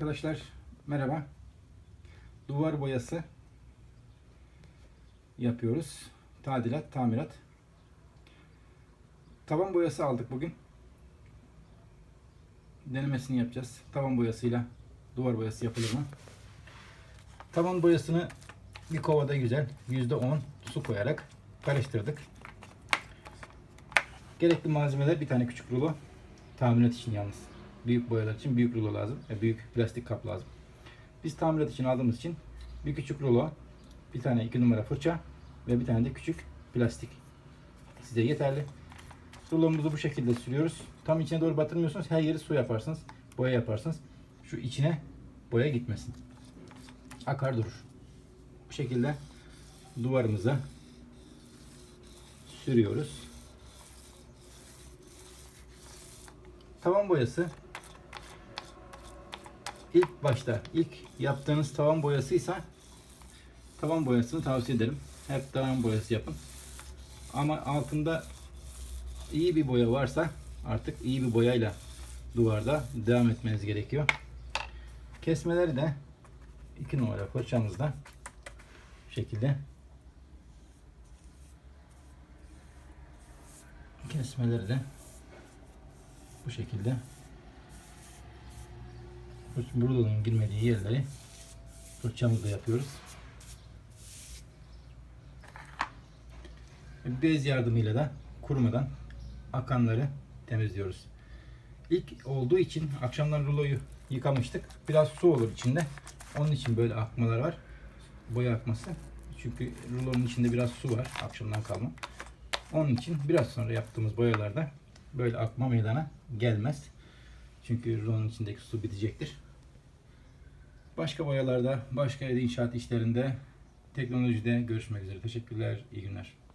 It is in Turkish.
Arkadaşlar merhaba. Duvar boyası yapıyoruz. Tadilat, tamirat. Tavan boyası aldık bugün. Denemesini yapacağız. Tavan boyasıyla duvar boyası yapılır mı? Tavan boyasını bir kovada güzel %10 su koyarak karıştırdık. Gerekli malzemeler bir tane küçük rulo. Tamirat için yalnız. Büyük boyalar için büyük rulo lazım. ve büyük plastik kap lazım. Biz tamirat için aldığımız için bir küçük rulo, bir tane iki numara fırça ve bir tane de küçük plastik. Size yeterli. Rulomuzu bu şekilde sürüyoruz. Tam içine doğru batırmıyorsunuz. Her yeri su yaparsınız. Boya yaparsınız. Şu içine boya gitmesin. Akar durur. Bu şekilde duvarımıza sürüyoruz. Tavan boyası ilk başta ilk yaptığınız tavan boyasıysa tavan boyasını tavsiye ederim. Hep tavan boyası yapın. Ama altında iyi bir boya varsa artık iyi bir boyayla duvarda devam etmeniz gerekiyor. Kesmeleri de 2 numara fırçamızda bu şekilde kesmeleri de bu şekilde buradanın girmediği yerleri fırçamızla yapıyoruz. Bez yardımıyla da kurumadan akanları temizliyoruz. İlk olduğu için akşamdan ruloyu yıkamıştık. Biraz su olur içinde. Onun için böyle akmalar var. Boya akması. Çünkü rulonun içinde biraz su var akşamdan kalma. Onun için biraz sonra yaptığımız boyalarda böyle akma meydana gelmez. Çünkü rulonun içindeki su bitecektir. Başka boyalarda, başka inşaat işlerinde, teknolojide görüşmek üzere. Teşekkürler, iyi günler.